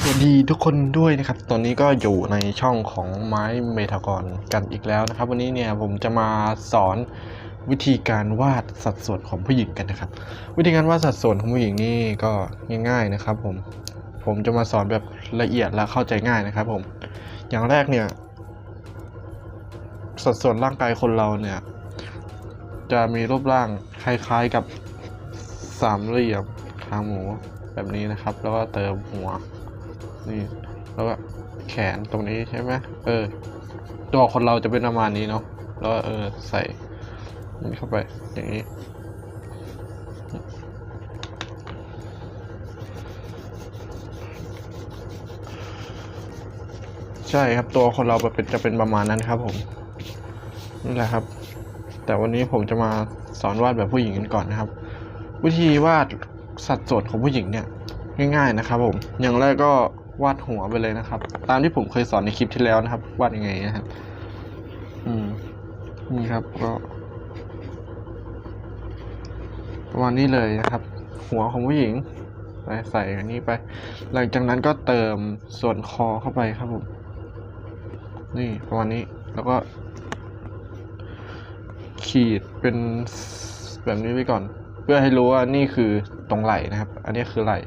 สวัสดีทุกคนด้วยนะครับ ตอนนี้ก็อยู่ในช่องของไม้เมทากรกันอีกแล้วนะครับ วันนี้เนี่ยผมจะมาสอนวิธีการวาดสัดส่วนของผู้หญิงกันนะครับ วิธีการวาดสัดส่วนของผู้หญิงนี่ก็ง่าย ๆนะครับ ผมผมจะมาสอนแบบละเอียดและเข้าใจง่ายนะครับ ผม อย่างแรกเนี่ย สัดส่วนร่างกายคนเราเนี่ย จะมีรูปร่างคล้ายๆกับสามเหลี่ยมคางหมู แบบนี้นะครับ แล้วก็เติมหัว นี่ แล้วก็แขนตรงนี้ใช่ไหมเออ ตัวคนเราจะเป็นประมาณนี้เนาะ แล้วเออใส่นี่เข้าไปอย่างนี้ ใช่ครับตัวคนเราเป็นจะเป็นประมาณนั้นครับ ผม นี่แหละครับ แต่วันนี้ผมจะมาสอนวาดแบบผู้หญิงกันก่อนนะครับ วิธีวาด สัดส่วนของผู้หญิงเนี่ยง่าย ๆนะครับ ผม อย่างแรกก็วาดหัวไปเลยนะครับ ตามที่ผมเคยสอนในคลิปที่แล้วนะครับ วาดยังไงนะครับ อืมนี่ครับก็ประมาณนี้เลยนะครับ หัวของผู้หญิงไปใส่อันนี้ไป หลังจากนั้นก็เติมส่วนคอเข้าไปครับผม นี่ประมาณนี้แล้วก็ ขีดเป็นแบบนี้ไว้ก่อน เพื่อให้รู้ว่านี่คือตรงไหล่นะครับ อันนี้คือไหล่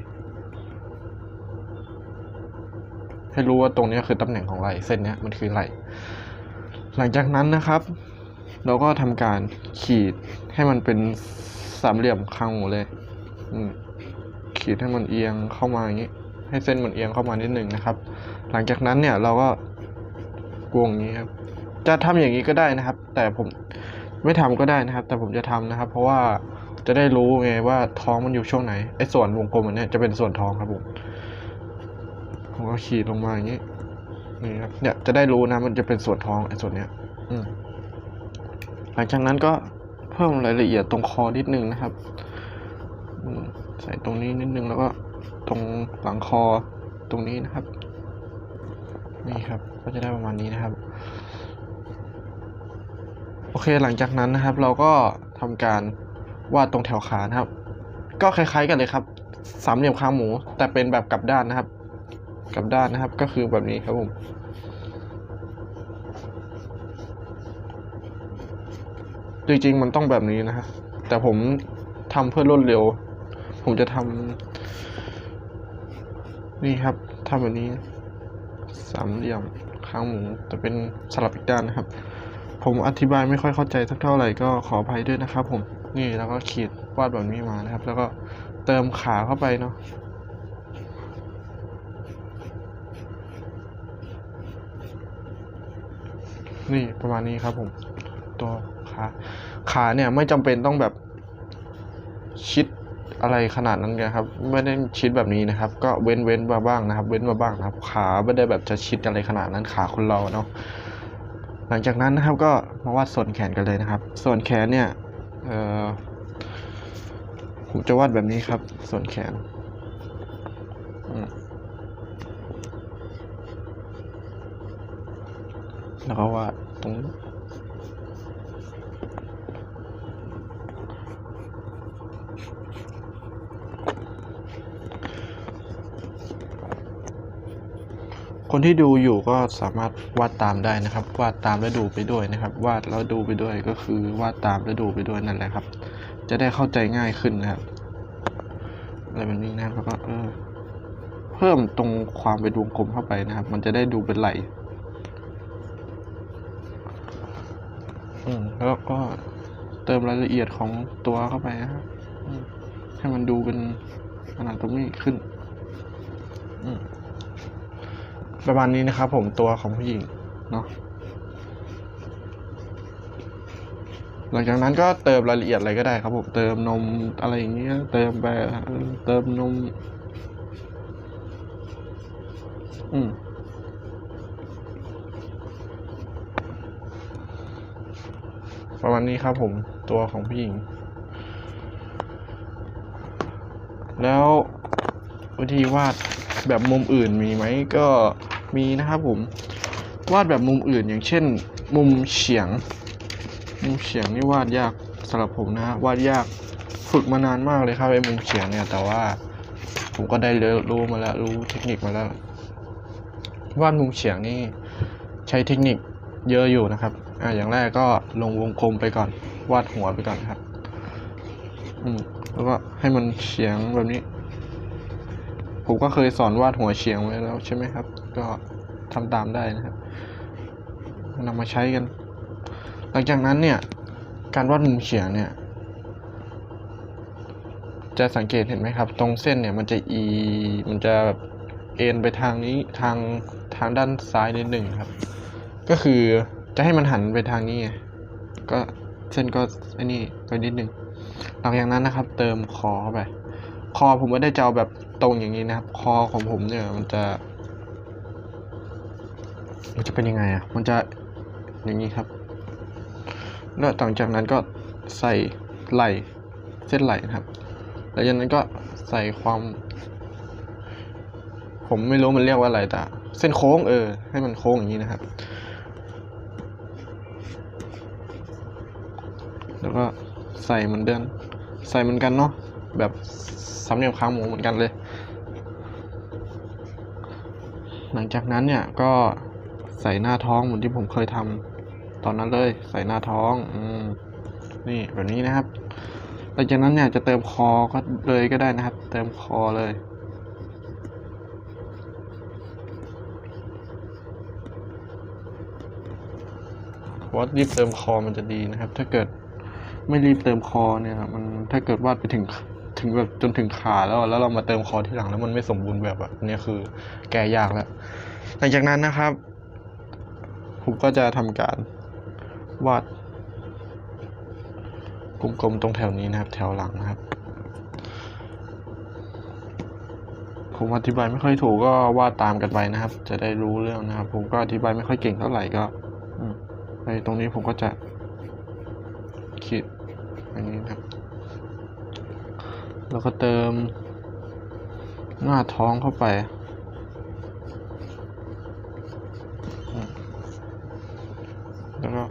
ให้รู้ว่าตรงนี้คือตำแหน่งของไหล่เส้นนี้มันคือไหล่หลังจากนั้นนะครับ เราก็ทำการขีดให้มันเป็นสามเหลี่ยมคางหมูเลยขีดให้มันเอียงเข้ามาอย่างนี้ ให้เส้นมันเอียงเข้ามานิดหนึ่งนะครับ หลังจากนั้นเนี่ยเราก็กวงอย่างนี้ครับ จะทำอย่างนี้ก็ได้นะครับ แต่ผมไม่ทำก็ได้นะครับ แต่ผมจะทำนะครับ เพราะว่า จะได้รู้ไงว่าท้องมันอยู่ช่วงไหนไอ้ส่วนวงกลมอันนี้จะเป็นส่วนท้องครับผมผมก็ขีดลงมาอย่างนี้นี่ครับเนี่ยจะได้รู้นะมันจะเป็นส่วนท้องไอ้ส่วนเนี้ย อืหลังจากนั้นก็เพิ่มรายละเอียดตรงคอนิดนึงนะครับใส่ตรงนี้นิดนึงแล้วก็ตรงหลังคอตรงนี้นะครับ นี่ครับ ก็จะได้ประมาณนี้นะครับ โอเคหลังจากนั้นนะครับ เราก็ทำการ วาดตรงแถวขานะครับ ก็คล้ายๆกันเลยครับ สามเหลี่ยมคางหมู แต่เป็นแบบกลับด้านนะครับ กลับด้านนะครับ ก็คือแบบนี้ครับผม จริงๆมันต้องแบบนี้นะฮะ แต่ผมทำเพื่อรวดเร็ว ผมจะทำนี่ครับทำแบบนี้ สามเหลี่ยมคางหมูแต่เป็นสลับอีกด้านนะครับ ผมอธิบายไม่ค่อยเข้าใจสักเท่าไหร่ก็ขออภัยด้วยนะครับผม นี่แล้วก็ขีดวาดแบบนี้มานะครับ แล้วก็เติมขาเข้าไปเนาะนี่ประมาณนี้ครับผม ตัวขาขาเนี่ยไม่จำเป็นต้องแบบชิดอะไรขนาดนั้นไงครับ ไม่ได้ชิดแบบนี้นะครับ ก็เว้นเว้นมาบ้างนะครับ เว้นมาบ้างนะครับ ขาไม่ได้แบบจะชิดอะไรขนาดนั้นขาคนเราเนาะหลังจากนั้นนะครับก็มาวาดส่วนแขนกันเลยนะครับ ส่วนแขนเนี่ย ผมจะวาดแบบนี้ครับ ส่วนแขนแล้วก็วาดตรง คนที่ดูอยู่ก็สามารถวาดตามได้นะครับ วาดตามแล้วดูไปด้วยนะครับ วาดแล้วดูไปด้วยก็คือวาดตามแล้วดูไปด้วยนั่นแหละครับ จะได้เข้าใจง่ายขึ้นนะครับอะไรแบบนี้นะครับแล้วก็เออเพิ่มตรงความเป็นวงกลมเข้าไปนะครับ มันจะได้ดูเป็นไหลอืมแล้วก็เติมรายละเอียดของตัวเข้าไปนะครับให้มันดูเป็นขนาดตรงนี้ขึ้น อืม ประมาณนี้นะครับผมตัวของผู้หญิงเนาะหลังจากนั้นก็เติมรายละเอียดอะไรก็ได้ครับผมเติมนมอะไรอย่างเงี้ยเติมไปเติมนม อืมประมาณนี้ครับผมตัวของผู้หญิง แล้ววิธีวาดแบบมุมอื่นมีไหมก็ มีนะครับผมวาดแบบมุมอื่นอย่างเช่น มุมเฉียง มุมเฉียงนี่วาดยากสำหรับผมนะฮะวาดยากฝึกมานานมากเลยครับไอ้มุมเฉียงเนี่ยแต่ว่า ผมก็ได้เรียนรู้มาแล้วรู้เทคนิคมาแล้ววาดมุมเฉียงนี่ใช้เทคนิคเยอะอยู่นะครับอ่าอย่างแรกก็ลงวงกลมไปก่อน วาดหัวไปก่อนครับอืมแล้วก็ให้มันเฉียงแบบนี้ ผมก็เคยสอนวาดหัวเฉียงไว้แล้วใช่ไหมครับ ก็ทำตามได้นะครับนำมาใช้กัน หลังจากนั้นเนี่ย การวาดมุมเฉียงเนี่ย จะสังเกตเห็นไหมครับ ตรงเส้นเนี่ยมันจะอีมันจะแบบเอ็นไปทางนี้ทางทางด้านซ้ายนิดหนึ่งครับ ก็คือจะให้มันหันไปทางนี้ไงก็เส้นก็ไอ้นี่ไปนิดหนึ่งหลังจากนั้นนะครับ เติมคอเข้าไป คอผมไม่ได้จะเอาแบบตรงอย่างนี้นะครับ คอของผมเนี่ยมันจะ มันจะเป็นยังไงอะ มันจะอย่างนี้ครับ แล้วหลังจากนั้นก็ใส่ไหลเส้นไหลนะครับ แล้วจากนั้นก็ใส่ความ ผมไม่รู้มันเรียกว่าอะไรแต่เส้นโค้งเออ ให้มันโค้งอย่างนี้นะครับ แล้วก็ใส่เหมือนเดิมใส่เหมือนกันเนาะแบบสามเหลี่ยมคางหมูเหมือนกันเลย หลังจากนั้นเนี่ยก็ ใส่หน้าท้องเหมือนที่ผมเคยทำตอนนั้นเลย ใส่หน้าท้องอืมนี่แบบนี้นะครับหลังจากนั้นเนี่ยจะเติมคอก็เลยก็ได้นะครับ เติมคอเลยว่ารีบเติมคอมันจะดีนะครับ ถ้าเกิดไม่รีบเติมคอเนี่ย มันถ้าเกิดวาดไปถึงถึงแบบจนถึงขาแล้วแล้วเรามาเติมคอที่หลังแล้วมันไม่สมบูรณ์แบบแบบเนี้ยคือแก้ยากแล้วหลังจากนั้นนะครับ ผมก็จะทำการวาดกลมๆตรงแถวนี้นะครับ แถวหลังนะครับ ผมอธิบายไม่ค่อยถูกก็วาดตามกันไปนะครับ จะได้รู้เรื่องนะครับ ผมก็อธิบายไม่ค่อยเก่งเท่าไหร่ก็ไปตรงนี้ผมก็จะขีดอย่างนี้นะครับ แล้วก็เติมหน้าท้องเข้าไปอืมแล้วก็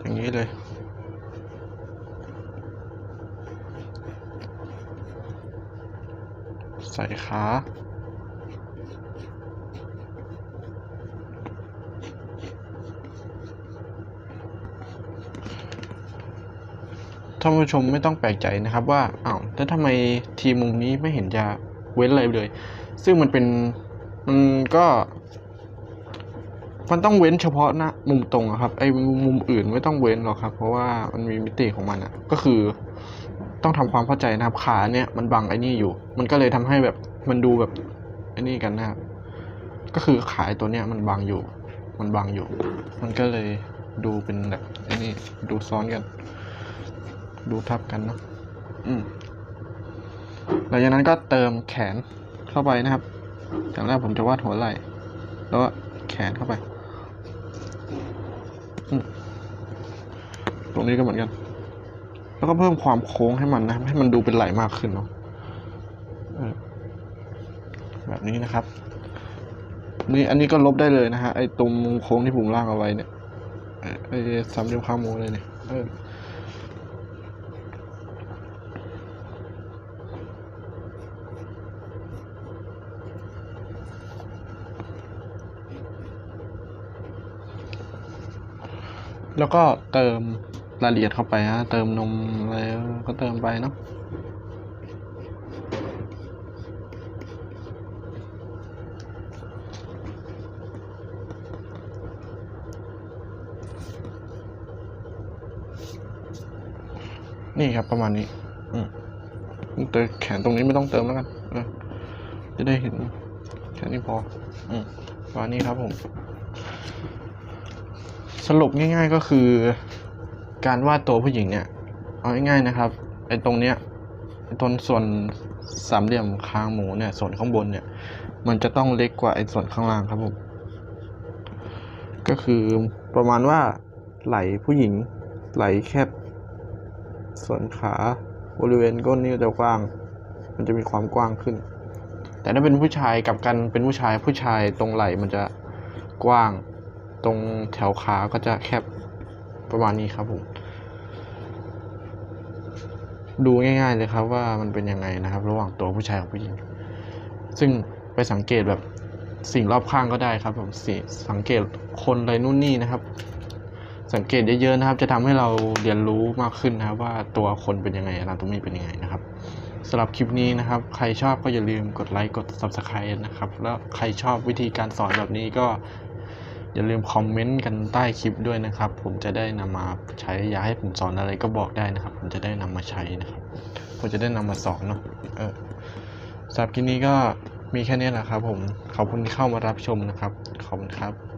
อย่าง นี้เลย ใส่ขาท่านผู้ชมไม่ต้องแปลกใจนะครับว่าอ้าวแล้วทำไมทีมมุมนี้ไม่เห็นจะเว้นอะไรเลย ซึ่งมันเป็นมันก็ มันต้องเว้นเฉพาะหน้ามุมตรงครับไอ้มุมอื่นไม่ต้องเว้นหรอกครับ เพราะว่ามันมีมิติของมันอะก็คือต้องทำความเข้าใจนะครับขาเนี่ยมันบังไอ้นี่อยู่ มันก็เลยทำให้แบบมันดูแบบไอ้นี่กันนะครับก็คือขาตัวเนี้ยมันบังอยู่ มันบังอยู่ มันก็เลยดูเป็นแบบไอ้นี่ดูซ้อนกัน ดูทับกันเนาะอืมหลังจากนั้นก็เติมแขนเข้าไปนะครับอย่างแรกผมจะวาดหัวไหล่แล้วก็แขนเข้าไป ตรงนี้ก็เหมือนกัน แล้วก็เพิ่มความโค้งให้มันนะ ให้มันดูเป็นไหลมากขึ้นเนาะแบบนี้นะครับ นี่อันนี้ก็ลบได้เลยนะฮะไอ้ตรงมุมโค้งที่ผมล่างเอาไว้เนี่ยไอ้สามเหลี่ยมข้างหมูเลยเนี่ย แล้วก็เติมรายละเอียดเข้าไปฮะเติมนมอะไรก็เติมไปเนาะนี่ครับประมาณนี้อืมเติมแขนตรงนี้ไม่ต้องเติมแล้วกันจะได้เห็นแค่นี้พอ อืมประมาณนี้ครับผม สรุปง่ายๆก็คือ การวาดตัวผู้หญิงเนี่ย เอาง่ายๆนะครับไอ้ตรงเนี้ยไอ้ตรงส่วนสามเหลี่ยมคางหมูเนี่ย ส่วนข้างบนเนี่ย มันจะต้องเล็กกว่าไอ้ส่วนข้างล่างครับผมก็คือประมาณว่าไหลผู้หญิงไหลแคบ ส่วนขาบริเวณก้นนี่จะกว้าง มันจะมีความกว้างขึ้น แต่ถ้าเป็นผู้ชายกับกันเป็นผู้ชายผู้ชายตรงไหลมันจะกว้าง ตรงแถวขาก็จะแคบประมาณนี้ครับผม ดูง่าย ๆเลยครับว่ามันเป็นยังไงนะครับ ระหว่างตัวผู้ชายกับผู้หญิง ซึ่งไปสังเกตแบบสิ่งรอบข้างก็ได้ครับผมสสังเกตคนอะไรนู่นนี่นะครับ สังเกตเยอะๆนะครับ จะทำให้เราเรียนรู้มากขึ้นนะครับว่าตัวคนเป็นยังไงอนาโตมีเป็นยังไงนะครับสำหรับคลิปนี้นะครับ ใครชอบก็อย่าลืมกดไลค์กด subscribe นะครับ แล้วใครชอบวิธีการสอนแบบนี้ก็ อย่าลืมคอมเมนต์กันใต้คลิปด้วยนะครับ ผมจะได้นำมาใช้อยากให้ผมสอนอะไรก็บอกได้นะครับ ผมจะได้นำมาใช้นะครับ ผมจะได้นำมาสอนเนาะเออสำหรับคลิปนี้ก็มีแค่นี้แหละครับ ผมขอบคุณที่เข้ามารับชมนะครับขอบคุณครับ